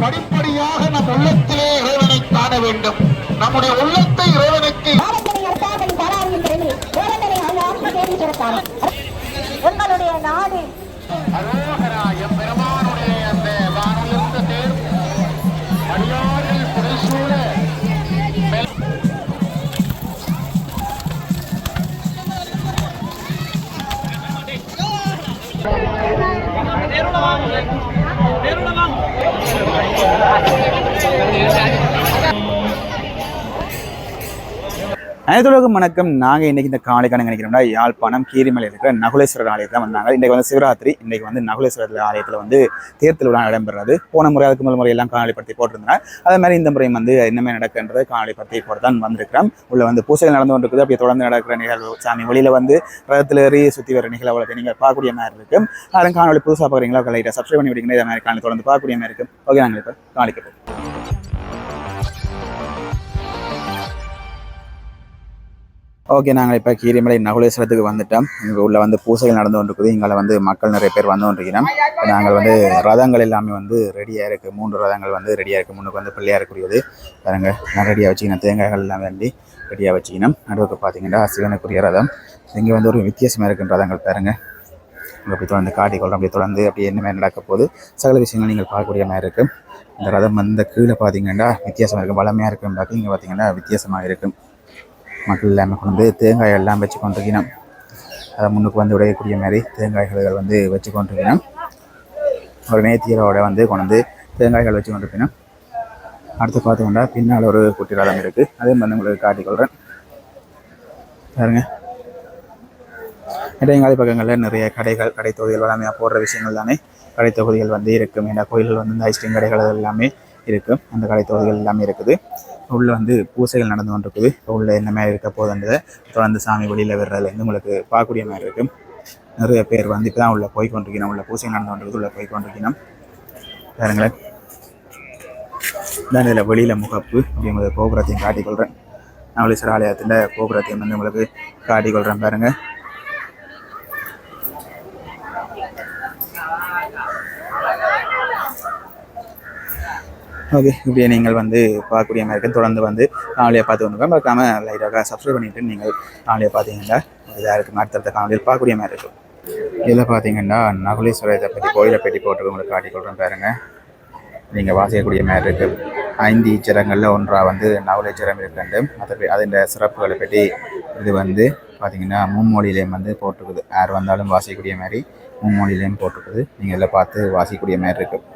படிப்படியாக நம் உள்ளத்திலே இறைவனை காண வேண்டும். நம்முடைய உள்ளத்தை இறைவனுக்கு vâng vâng. அனைத்துலகம் வணக்கம். நாங்கள் இன்றைக்கி இந்த காலைக்கான நினைக்கிறோம்னா யாழ்ப்பாணம் கீரிமலை இருக்கிற நகுலேஸ்வரர் ஆலயத்தில் வந்தாங்க இன்றைக்கு வந்து சிவராத்திரி இன்றைக்கு வந்து நகுலேஸ்வரர் ஆலயத்தில் வந்து தேர்தல் விழா இடம்பெறது போன முறை அதுக்கு முதல் முறையெல்லாம் காணொலிப்படுத்தி போட்டிருந்தாங்க அதே மாதிரி இந்த முறையும் வந்து என்னமே நடக்கின்றது காணொலிப்படுத்தி போட்டு தான் வந்திருக்கிறோம். உள்ள வந்து பூசைகள் நடந்து கொண்டிருக்குது. அப்படியே தொடர்ந்து நடக்கிற நிகழ்வு சாமி வழியில் வந்து ரதத்தில் ஏறி சுற்றி வர நிகழ்வுகளுக்கு நீங்கள் பார்க்கக்கூடிய மாதிரி இருக்கும் யாரும் காணொலி புதுசாக பார்க்குறீங்களா? லைட்டாக சப்ஸ்கிரைப் பண்ணி விடுங்க. இதே மாதிரி காணொலி தொடர்ந்து பார்க்கக்கூடிய மாதிரி இருக்கும் ஓகே நாங்கள் இப்போ காணிக்க ஓகே நாங்கள் இப்போ கீரிமலை நகுலேஸ்வரத்துக்கு வந்துட்டோம். இங்கே உள்ள வந்து பூசைகள் நடந்து கொண்டிருக்குது. இங்கே வந்து மக்கள் நிறைய பேர் வந்து கொண்டிருக்கிறோம். நாங்கள் வந்து ரதங்கள் எல்லாமே வந்து ரெடியாக இருக்குது மூன்று ரதங்கள் வந்து ரெடியாக இருக்குது முன்னுக்கு வந்து பிள்ளையாருக்குரியது பாருங்க நான் ரெடியாக வச்சுக்கணும் தேங்காய்கள் எல்லாம் வேண்டி ரெடியாக வச்சுக்கணும் நடுவுக்கு பார்த்தீங்கன்னா சிவனுக்குரிய ரதம். இங்கே வந்து ஒரு வித்தியாசமாக இருக்குன்ற ரதங்கள் பாருங்க. அப்படி தொடர்ந்து காட்டிக்கொள்கிறோம் அப்படி தொடர்ந்து அப்படி என்ன மாதிரி நடக்க போகுது. சகல விஷயங்கள் நீங்கள் பார்க்கக்கூடிய மாதிரி இருக்கும் இந்த ரதம் வந்து கீழே பார்த்தீங்கன்னா வித்தியாசமாக இருக்கும் வளமையாக இருக்கும் பார்க்க இங்கே பார்த்தீங்கன்னா வித்தியாசமாக இருக்கும் மக்கள் எல்லாமே கொண்டு வந்து தேங்காய் எல்லாம் வச்சு கொண்டிருக்கணும் அதை முன்னுக்கு வந்து உடையக்கூடிய மாதிரி தேங்காய்கள் வந்து வச்சு கொண்டிருக்கணும் ஒரு நேத்தியரோட வந்து கொண்டு வந்து தேங்காய்கள் வச்சு கொண்டிருக்கணும் அடுத்து பார்த்தீங்கன்னா பின்னால் ஒரு குட்டி ரதம் இருக்குது அதே வந்து உங்களுக்கு காட்டிக்கொள்கிறேன் பாருங்க. இடையங்காலி பக்கங்களில் நிறைய கடைகள் கடை தொகுதிகள் எல்லாமே போடுற விஷயங்கள் தானே. கடை தொகுதிகள் வந்து இருக்கும். ஏன்னா கோயில்கள் வந்து இந்த ஐஸ்கிரீம் கடைகள் எல்லாமே இருக்கும். அந்த கடை தொகுதிகள் எல்லாமே இருக்குது. உள்ளே வந்து பூசைகள் நடந்து கொண்டிருக்குது. உள்ள என்ன மாதிரி இருக்க போதுன்றதை தொடர்ந்து சாமி வெளியில் வர்றதுலேருந்து உங்களுக்கு பார்க்கக்கூடிய மாதிரி இருக்கும். நிறைய பேர் வந்து இப்போ தான் உள்ள போய் கொண்டிருக்கணும். உள்ள பூசை நடந்து கொண்டிருக்குது. உள்ள போய் கொண்டிருக்கணும். பாருங்களேன். தான் இதில் வெளியில் முகப்பு. அப்படிங்கிற கோபுரத்தையும் காட்டிக்கொள்கிறேன் நவலீஸ்வர ஆலயத்தில் கோபுரத்தையும் வந்து உங்களுக்கு காட்டிக்கொள்கிறேன் பாருங்கள் ஓகே இப்படியே நீங்கள் வந்து பார்க்கக்கூடிய மாதிரி இருக்கு தொடர்ந்து வந்து காணொலியை பார்த்து கொண்டு மறக்காம லைட்டாக சப்ஸ்கிரைப் பண்ணிட்டு நீங்கள் காணொலியை பார்த்தீங்கன்னா இதாக இருக்கும். அடுத்தடுத்த காணொலியில் பார்க்கக்கூடிய மாதிரி இருக்கும். இதில் பார்த்தீங்கன்னா நகுலீஸ்வரத்தை பற்றி கோயிலை பற்றி போட்டு உங்களுக்கு காட்டிக்கொள்கிறேன் பாருங்க. நீங்கள் வாசிக்கக்கூடிய மாதிரி இருக்கு. ஐந்து ஈச்சரங்களில் ஒன்றாக வந்து நவலேச்சரம் இருக்குண்டு மற்றபடி அதன் சிறப்புகளை பற்றி இது வந்து பார்த்தீங்கன்னா மும்மொழியிலையும் வந்து போட்டிருக்குது. யார் வந்தாலும் வாசிக்கக்கூடிய மாதிரி மும்மொழியிலையும் போட்டிருக்குது. நீங்கள் இதில் பார்த்து வாசிக்கக்கூடிய மாதிரி இருக்குது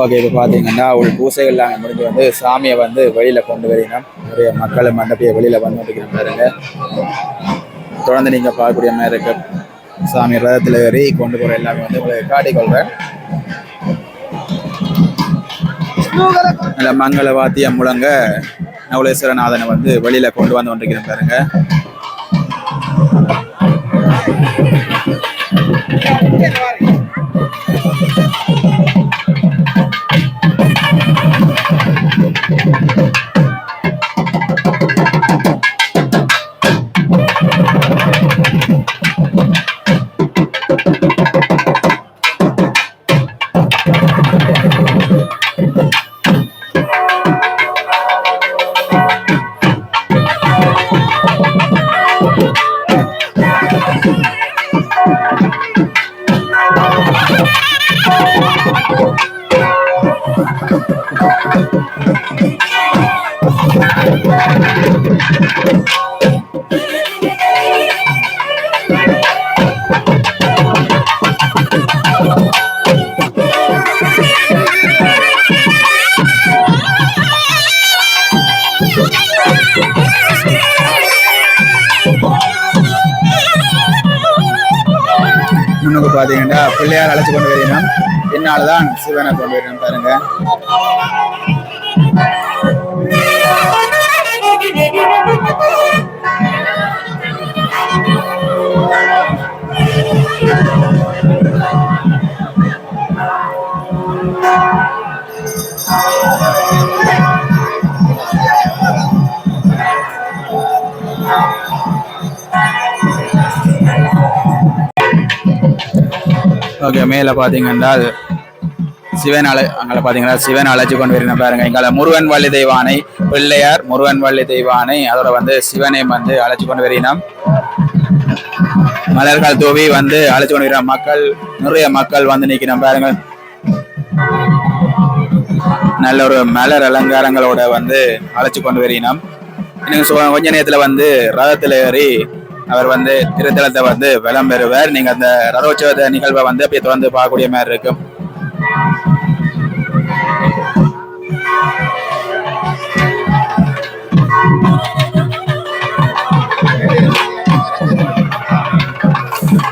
ஓகே இப்போ பார்த்தீங்கன்னா ஒரு பூசைகள் நாங்கள் முடிஞ்சு வந்து சாமியை வந்து வெளியில் கொண்டு வரணும் நிறைய மக்களை மண்டபையை வெளியில் வந்து இருக்கிற பாருங்க தொடர்ந்து நீங்கள் பார்க்கக்கூடிய மாதிரி இருக்கு. சாமி ரதத்தில் ஏறி கொண்டு போகிற எல்லாமே வந்து உங்களுக்கு காட்டிக்கொள்கிறேன் நல்ல மங்கள வாத்தியம் முழங்க நவலேஸ்வரநாதனை வந்து வெளியில் கொண்டு வந்து கொண்டிருக்கிறேன் பாருங்க முன்னுக்கு பிள்ளையார் அழைச்சி கொண்டு வரணும் என்னால் தான் சிவனை கொண்டு வரணும் பாருங்க. ஓகே மேலே பார்த்தீங்கன்னா சிவன் அழை அங்கே பார்த்தீங்கன்னா சிவன் அழைச்சி கொண்டு வரணும் பாருங்க. இங்கே முருகன் வள்ளி தெய்வானை பிள்ளையார் முருகன் வள்ளி தெய்வானை அதோட வந்து சிவனையும் வந்து அழைச்சி கொண்டு வரணும் மலர்கள் தூவி வந்து அழைச்சி கொண்டு வரணும் மக்கள் நிறைய மக்கள் வந்து நிற்கணும் பாருங்க. நல்ல ஒரு மலர் அலங்காரங்களோட வந்து அழைச்சி கொண்டு வரணும் இன்னும் கொஞ்ச நேரத்தில் வந்து ரதத்தில் ஏறி அவர் வந்து திருத்தலத்தை வந்து விளம் பெறுவார். நீங்க அந்த ரதோற்சவ நிகழ்வை வந்து அப்படியே தொடர்ந்து பார்க்கக்கூடிய மாதிரி இருக்கும்.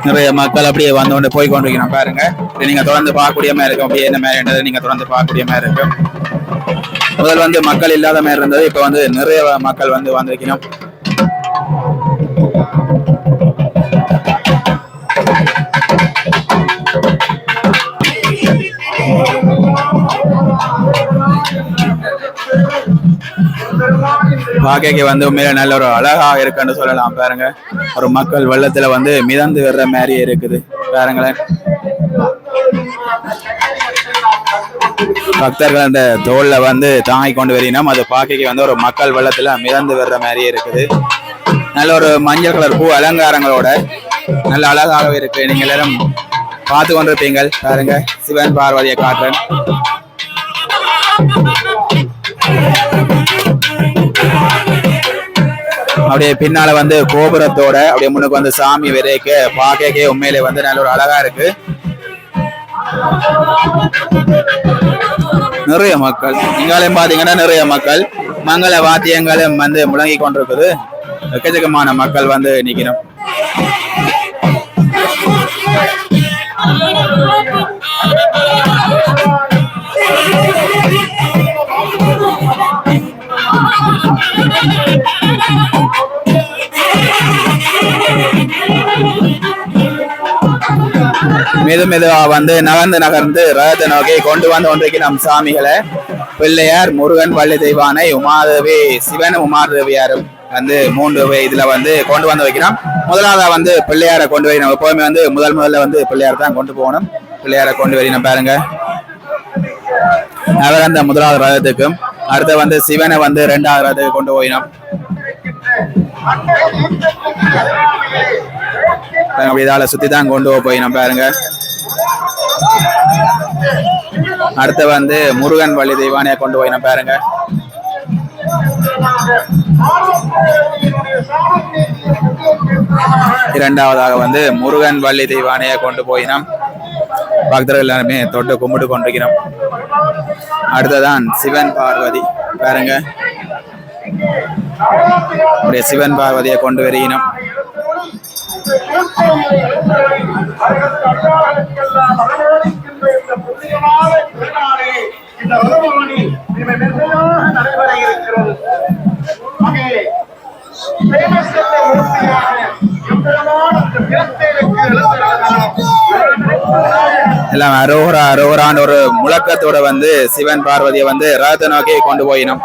நிறைய மக்கள் அப்படியே வந்து கொண்டு போய் கொண்டிருக்கணும் பாருங்க. நீங்க தொடர்ந்து பார்க்கக்கூடிய மாதிரி இருக்கும். அப்படியே என்ன மாதிரி நீங்க தொடர்ந்து பார்க்கக்கூடிய மாதிரி இருக்கும். முதல் வந்து மக்கள் இல்லாத மாதிரி இருந்தது. இப்ப வந்து நிறைய மக்கள் வந்து வந்திருக்கணும் பாக்கைக்கு வந்து உண்மையில நல்ல ஒரு அழகா இருக்குன்னு சொல்லலாம் பாருங்க. ஒரு மக்கள் வெள்ளத்துல வந்து மிதந்து வர்ற மாதிரி இருக்குது. பாருங்களேன் பக்தர்கள் அந்த தோல்ல வந்து தாங்கி கொண்டு வரினோம் அது பாக்கைக்கு வந்து ஒரு மக்கள் வெள்ளத்துல மிதந்து வர்ற மாதிரி இருக்குது. நல்ல ஒரு மஞ்சள் கலர் பூ அலங்காரங்களோட நல்ல அழகாகவே இருக்கு. நீங்க எல்லாரும் பார்த்து கொண்டிருப்பீங்க பாருங்க சிவன் பார்வதியை காட்டுறேன். அப்படியே பின்னால வந்து கோபுரத்தோட அப்படியே முன்னுக்கு வந்து சாமி விரைக்க பாக்கே உண்மையிலே வந்து நல்ல ஒரு அழகா இருக்கு. நிறைய மக்கள். இங்காலையும் பாத்தீங்கன்னா நிறைய மக்கள். மங்கள வாத்தியங்களும் வந்து முழங்கி கொண்டிருக்குது. எக்கச்சக்கமான மக்கள் வந்து நிக்கணும் மெது மெதுவா வந்து நகர்ந்து நகர்ந்து ரகத்தை நோக்கி கொண்டு வந்து ஒன்றைக்கு நம் சாமிகளை. பிள்ளையார் முருகன் வள்ளி தெய்வானை உமாதேவி சிவன் உமாதேவியாரும். வந்து மூன்று இதில் இதுல வந்து கொண்டு வந்து வைக்கிறோம் முதலாவது வந்து பிள்ளையாரை கொண்டு வைக்கணும் எப்பவுமே வந்து முதல் முதல்ல வந்து பிள்ளையார் தான் கொண்டு போகணும். பிள்ளையாரை கொண்டு வரணும் பாருங்க. அவர் அந்த முதலாவது ரதத்துக்கும் அடுத்து வந்து சிவனை வந்து ரெண்டாவது ரதத்துக்கு கொண்டு போயினோம். அப்படி இதால சுத்தி தான் கொண்டு போயினோம் பாருங்க. அடுத்து வந்து முருகன் வழி தெய்வானைய கொண்டு போயினோம் பாருங்க. இரண்டாவதாக வந்து முருகன் வள்ளி தெய்வானையை கொண்டு போயினோம். பக்தர்கள் எல்லாருமே தொட்டு கும்பிட்டு கொண்டிருக்கிறோம். அடுத்ததான் சிவன் பார்வதி. பாருங்க. அப்படியே சிவன் பார்வதியை கொண்டு வருகிறோம். எல்லாம் அரோகரா அரோகரான்னு ஒரு முழக்கத்தோட வந்து சிவன் பார்வதியை வந்து ரதத்தை நோக்கி கொண்டு போயினோம்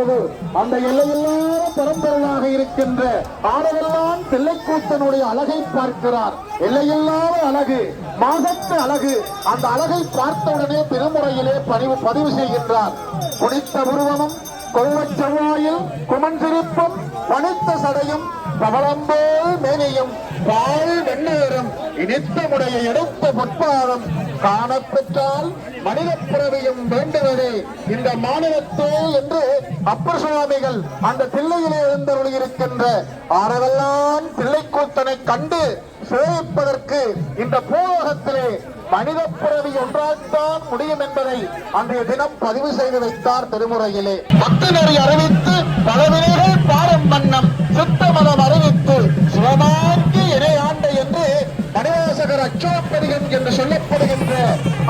பொழுது அந்த எல்லையெல்லாம் பரம்பரையாக இருக்கின்ற ஆடவெல்லாம் தில்லைக்கூத்தனுடைய அழகை பார்க்கிறார். எல்லையில்லாத அழகு மாசத்து அழகு அந்த அழகை பார்த்தவுடனே திருமுறையிலே பதிவு பதிவு செய்கின்றார். குடித்த உருவமும் கொள்ளச் செவ்வாயில் குமன் சிரிப்பும் பணித்த சடையும் பவளம்போல் மேனையும் பால் வெண்ணேறும் இனித்த இனித்தமுடைய எடுத்த பொற்பாதம் காணப்பெற்றால் மனித பிறவியும் வேண்டுவதே இந்த மாநிலத்தே என்று அப்பர் சுவாமிகள் அந்த தில்லையிலே எழுந்தருளி இருக்கின்ற ஆரவெல்லாம் தில்லைக்கூத்தனை கண்டு சேவிப்பதற்கு இந்த பூலோகத்திலே மனித பிறவி ஒன்றால்தான் முடியும் என்பதை அன்றைய தினம் பதிவு செய்து வைத்தார் திருமுறையிலே. பக்தனரை அறிவித்து பலவினைகள் பாரம் வண்ணம் சித்தமதம் அறிவித்து சிவமாக்கி இணை என்று மணிவாசகர் அச்சோப்பதிகன் என்று சொல்லப்படும்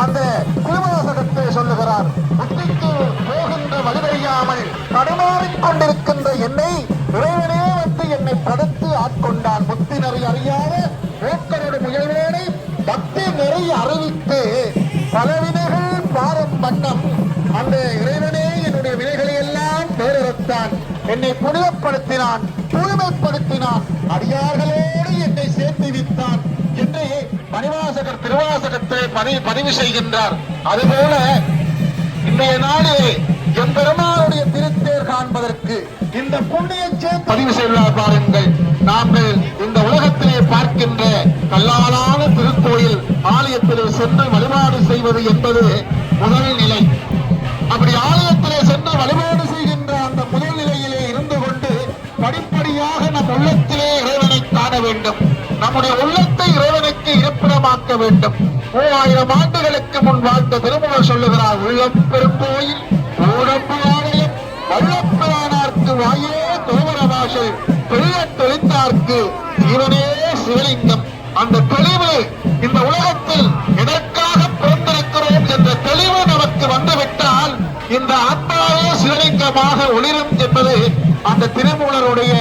அந்த திருவாசகத்தை சொல்லுகிறார் புத்திக்கு போகின்ற வழிவறியாமல் தடுமாறிக் கொண்டிருக்கின்ற என்னை இறைவனே வந்து என்னை படுத்து ஆட்கொண்டான். புத்தி நெறி அறியாத ஓக்கரோடு முயல்வேனை பக்தி நெறி அறிவித்து பலவினைகள் பாரம் வண்ணம் அந்த இறைவனே என்னுடைய வினைகளை எல்லாம் பேரறுத்தான். என்னை புனிதப்படுத்தினான் தூய்மைப்படுத்தினான். பதிவு பதிவு செய்கின்றார். அதுபோல இன்றைய நாளிலே எம்பெருமானுடைய திருத்தேர் காண்பதற்கு இந்த புண்ணிய பதிவு செய்யலாம் பாருங்கள். நாங்கள் இந்த உலகத்திலே பார்க்கின்ற கல்லாலான திருக்கோயில் ஆலயத்திலே சென்று வழிபாடு செய்வது என்பது முதல் நிலை. அப்படி ஆலயத்திலே சென்று வழிபாடு செய்கின்ற அந்த முதல் நிலையிலே இருந்து கொண்டு படிப்படியாக நம் உள்ளத்திலே இறைவனை காண வேண்டும். நம்முடைய உள்ளத்தை இறைவனுக்கு இருப்பிடமாக்க வேண்டும். மூவாயிரம் ஆண்டுகளுக்கு முன் வாழ்ந்த திருமணம் சொல்லுகிறார் உள்ளம் பெருங்கோயில் ஊடம்பு ஆலயம் வல்லப்பிரானார்க்கு வாயே தோமர வாசல் பெரிய தெளித்தார்க்கு இவனே சிவலிங்கம். அந்த தெளிவு இந்த உலகத்தில் எதற்காக பிறந்திருக்கிறோம் என்ற தெளிவு நமக்கு வந்துவிட்டால் இந்த ஆத்மாவே சிவலிங்கமாக ஒளிரும் என்பது அந்த திருமூலருடைய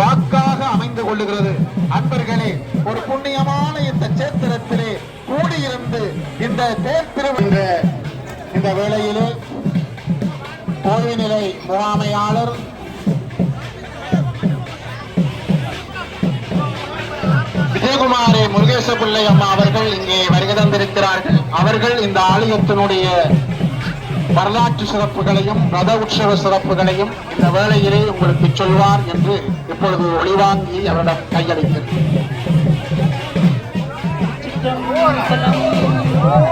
வாக்காக அமைந்து கொள்ளுகிறது. அன்பர்களே ஒரு புண்ணியமான இந்த சேத்திரத்திலே கூடியிருந்து இந்த தேர் திருவிழ இந்த வேளையிலே கோவிநிலை முகாமையாளர் விஜயகுமாரி முருகேச பிள்ளை அம்மா அவர்கள் இங்கே வருகை தந்திருக்கிறார்கள். அவர்கள் இந்த ஆலயத்தினுடைய வரலாற்று சிறப்புகளையும் ரத உற்சவ சிறப்புகளையும் இந்த வேளையிலே உங்களுக்கு சொல்வார் என்று இப்பொழுது ஒளிவாங்கி அவரிடம் கையளிக்கிறேன். जमुना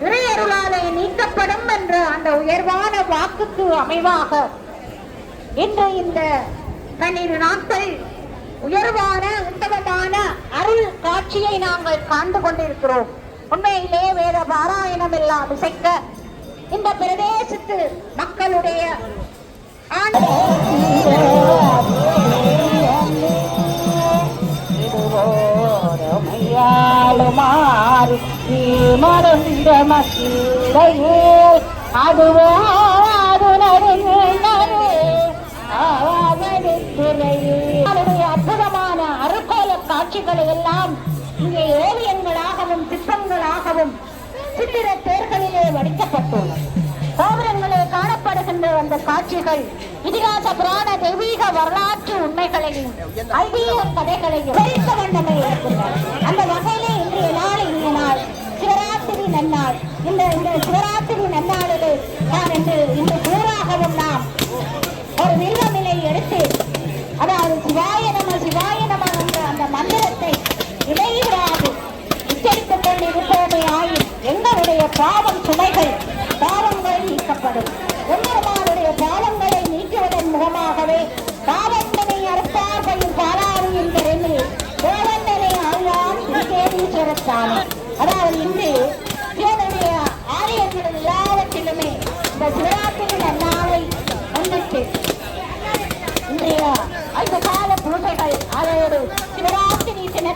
இறையருளாலே நீக்கப்படும் என்ற அந்த உயர்வான வாக்குக்கு அமைவாக இன்று இந்த பன்னிரு நாட்கள் உயர்வான உத்தமமான அருள் காட்சியை நாங்கள் காண்டு கொண்டிருக்கிறோம். உண்மையிலே வேத பாராயணம் எல்லாம் இசைக்க இந்த பிரதேசத்து மக்களுடைய ஆண்டு மையாளுமாறு அதுவோ அது அற்புதமான அருகோல காட்சிகளை எல்லாம் இங்கே ஓவியங்களாகவும் சிற்பங்களாகவும் சித்திர தேர்களிலே வடிக்கப்பட்டுள்ளது கோபுரங்களே காணப்படுகின்ற அந்த காட்சிகள் இதிகாச புராண தெய்வீக வரலாற்று உண்மைகளையும் ஐதீக கதைகளையும் வண்ணமே இருக்கின்றன அந்த வகை நன்னாள் இந்த இந்த சிவராத்திரி நன்னாளிலே நாம் என்று இந்த கூறாகவும் நாம் ஒரு வில்வமிலை எடுத்து அதாவது சிவாய நம சிவாய நம என்ற அந்த மந்திரத்தை இடைவிடாது உச்சரித்துக் கொண்டு ஆயின் எங்களுடைய பாவம் சுமைகள் பாவங்கள் நீக்கப்படும். எங்களுடைய பாவங்களை நீக்குவதன் மூலமாகவே பாவத்தனை அறுத்தார்கையும் பாராறு என்கிற கோவந்தனை ஆழ்வான் திருக்கேதீஸ்வரத்தானே அதாவது இன்று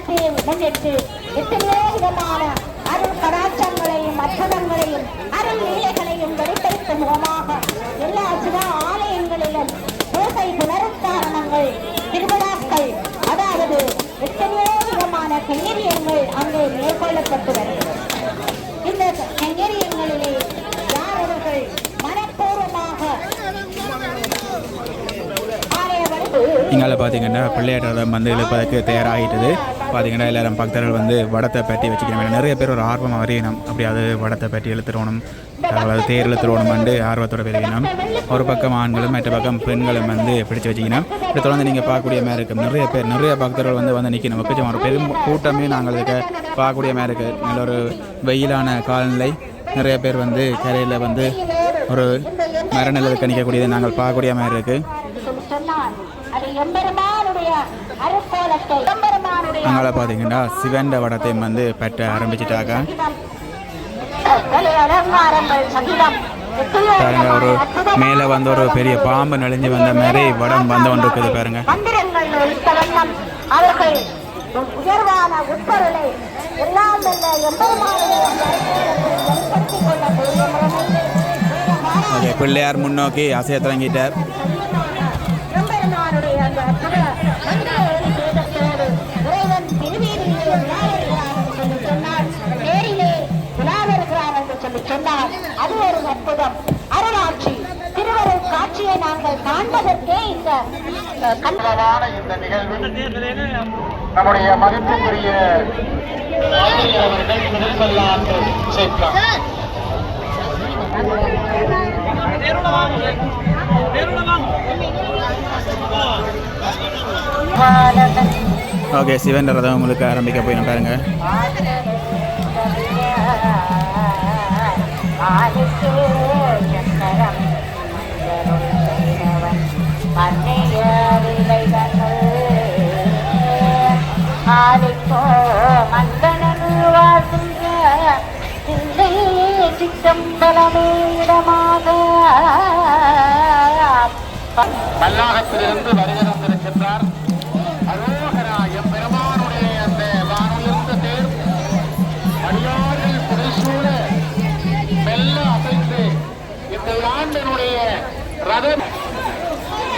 சிவராத்திரி தினத்தை முன்னிட்டு எத்தனையோ விதமான அருள் கடாச்சங்களையும் அற்புதங்களையும் அருள் லீலைகளையும் வெளிப்படுத்தும் முகமாக எல்லா சிவ ஆலயங்களிலும் பூசை புனருத்தாரணங்கள் திருவிழாக்கள் அதாவது எத்தனையோ விதமான கைங்கரியங்கள் அங்கே மேற்கொள்ளப்பட்டு வருகிறது இந்த கைங்கரியங்களிலே யாரவர்கள் மனப்பூர்வமாக இங்கால பார்த்தீங்கன்னா பிள்ளையாட்ட ரதம் வந்து தயாராகிட்டது. பார்த்தீங்கன்னா எல்லாரும் பக்தர்கள் வந்து வடத்தை பற்றி வச்சுக்கணும். நிறைய பேர் ஒரு ஆர்வம் வரையணும் அப்படியாவது வடத்தை பற்றி இழுத்துடணும் அதாவது தேர் இழுத்துடணும்னு ஆர்வத்தோட பெருகினோம் ஒரு பக்கம் ஆண்களும் மற்ற பக்கம் பெண்களும் வந்து பிடிச்சு வச்சுக்கணும். இப்படி தொடர்ந்து நீங்கள் பார்க்கக்கூடிய மாதிரி இருக்கும் நிறைய பேர் நிறைய பக்தர்கள் வந்து வந்து நிற்கணும். கொஞ்சம் ஒரு பெரும் கூட்டமே நாங்கள் இருக்க பார்க்கக்கூடிய மாதிரி இருக்குது நல்ல ஒரு வெயிலான காலநிலை. நிறைய பேர் வந்து கரையில் வந்து ஒரு மரநிலத்துக்கு நிற்கக்கூடியது நாங்கள் பார்க்கக்கூடிய மாதிரி இருக்குது அங்கே பார்த்தீங்கன்னா சிவண்ட வடத்தையும் வந்து பெற்ற ஆரம்பிச்சிட்டாங்க. பாருங்க ஒரு மேலே வந்து ஒரு பெரிய பாம்பு நெளிஞ்சு வந்த மாதிரி வடம் வந்து கொண்டு இருக்குது பாருங்க. பிள்ளையார் முன்னோக்கி அசைய தொடங்கிட்டார். அற்புதம் அருளாட்சி. திருவருள் காட்சியை நாங்கள் காண்பதற்கே இந்த நம்முடைய மதிப்புக்குரிய அவர்கள் சேர்க்கிறார். ஓகே சிவன் ரதம் உங்களுக்கு ஆரம்பிக்க போய் பாருங்க. ஆலிப்போ மந்தனு வாழ்கின்ற தில்லை சித்தம்பலமே இடமாக வல்லாகத்திலிருந்து வருகிறந்திருக்கின்றார்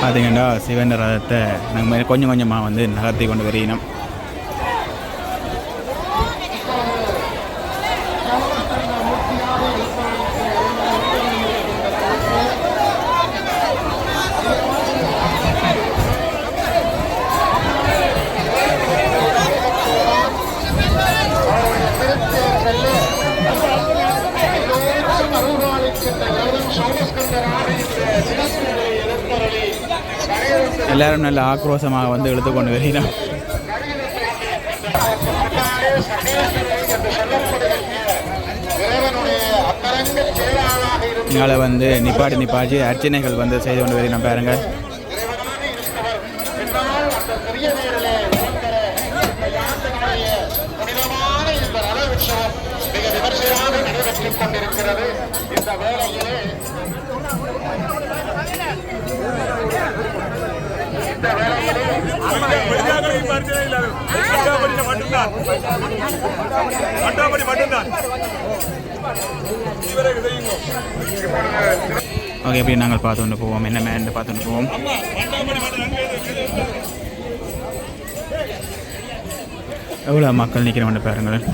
பார்த்தீங்கன்னா சிவன் ரதத்தை நாங்கள் கொஞ்சம் கொஞ்சமாக வந்து நகர்த்தி கொண்டு வரையினோம் எல்லாரும் நல்ல ஆக்ரோஷமாக வந்து இழுத்து கொண்டு வருகிறோம் அன்னாரே இங்கால வந்து நிப்பாட்டி நிப்பாட்டி அர்ச்சனைகள் வந்து செய்து கொண்டு வருகிறோம் பாருங்க. கொண்டிருக்கிறது இந்த வேளையிலே இந்த மட்டும்தான் மட்டும்தான் ஓகே எப்படி நாங்கள் பார்த்து கொண்டு போவோம். என்ன மேண்டு பார்த்து கொண்டு போவோம். எவ்வளோ மக்கள் நிற்கிறவங்க பாருங்களேன்.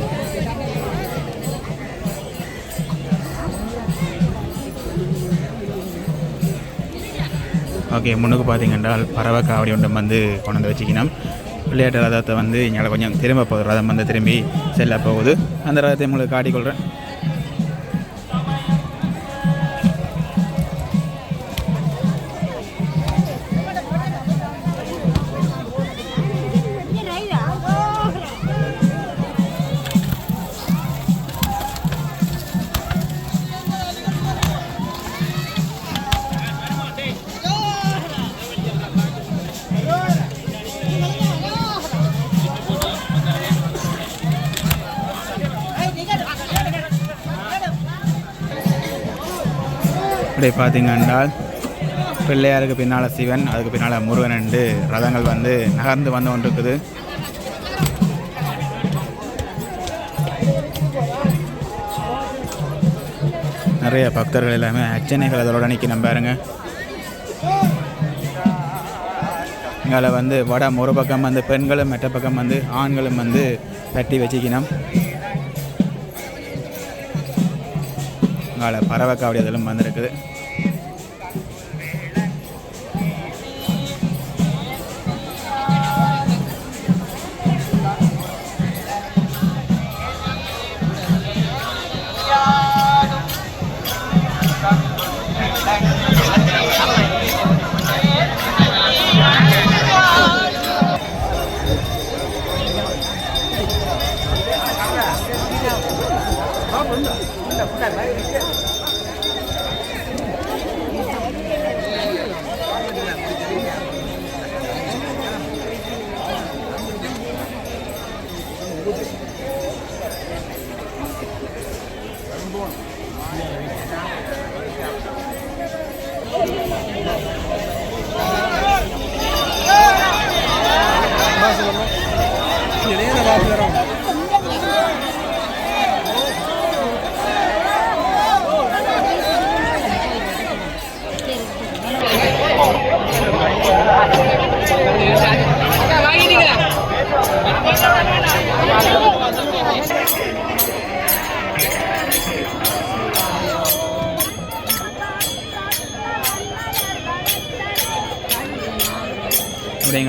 ஓகே முன்னுக்கு பார்த்தீங்கன்றால் பறவை காவடி ஒன்று வந்து கொண்டு வச்சுக்கணும் விளையாட்டு ரதத்தை வந்து எங்களை கொஞ்சம் திரும்ப போகுது ரதம் வந்து திரும்பி செல்ல போகுது. அந்த ரதத்தை உங்களுக்கு காட்டிக்கொள்கிறேன் இப்படி பார்த்தீங்கன்னா பிள்ளையாருக்கு பின்னால் சிவன் அதுக்கு பின்னால் முருகன் என்று ரதங்கள் வந்து நகர்ந்து வந்து கொண்டிருக்குது. நிறைய பக்தர்கள் எல்லாமே அர்ச்சனைகள் அதோட நிற்கணும் பாருங்க. இங்கால வந்து வடம் ஒரு பக்கம் வந்து பெண்களும் மற்ற பக்கம் வந்து ஆண்களும் வந்து தட்டி வச்சுக்கணும் இங்கே பறவை காவடி அதெல்லாம் வந்திருக்குது.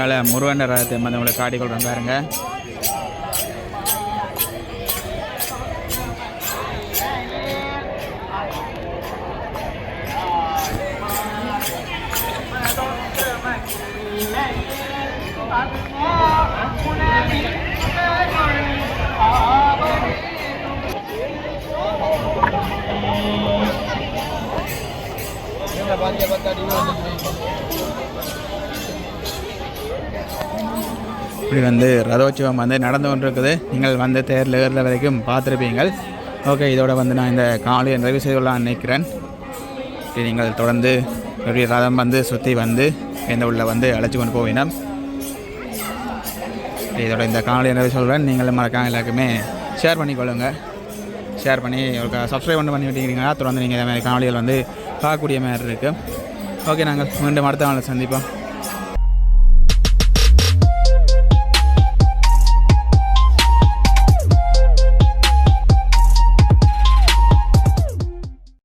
அதனால் முருகன் ரதத்தை வந்து உங்களை காட்டிக்கொள்கிறேன் பாருங்க. இப்படி வந்து ரதோற்சவம் வந்து நடந்து கொண்டிருக்குது. நீங்கள் வந்து தேரில் ஏறுற வரைக்கும் பார்த்துருப்பீங்கள். ஓகே இதோட வந்து நான் இந்த காலையை நிறைவு செய்து கொள்ளலாம் நினைக்கிறேன். இப்படி நீங்கள் தொடர்ந்து இப்படி ரதம் வந்து சுற்றி வந்து எந்த உள்ள வந்து அழைச்சி கொண்டு போவினம் இதோட இந்த காணொலி நிறைவு சொல்கிறேன் நீங்களும் மறக்காம எல்லாருக்குமே ஷேர் பண்ணிக்கொள்ளுங்க. ஷேர் பண்ணி ஒரு சப்ஸ்கிரைப் ஒன்று பண்ணி விட்டீங்கன்னா தொடர்ந்து நீங்கள் இந்த மாதிரி காணொலிகள் வந்து பார்க்கக்கூடிய மாதிரி இருக்குது ஓகே நாங்கள் மீண்டும் அடுத்த நாளில் சந்திப்போம்.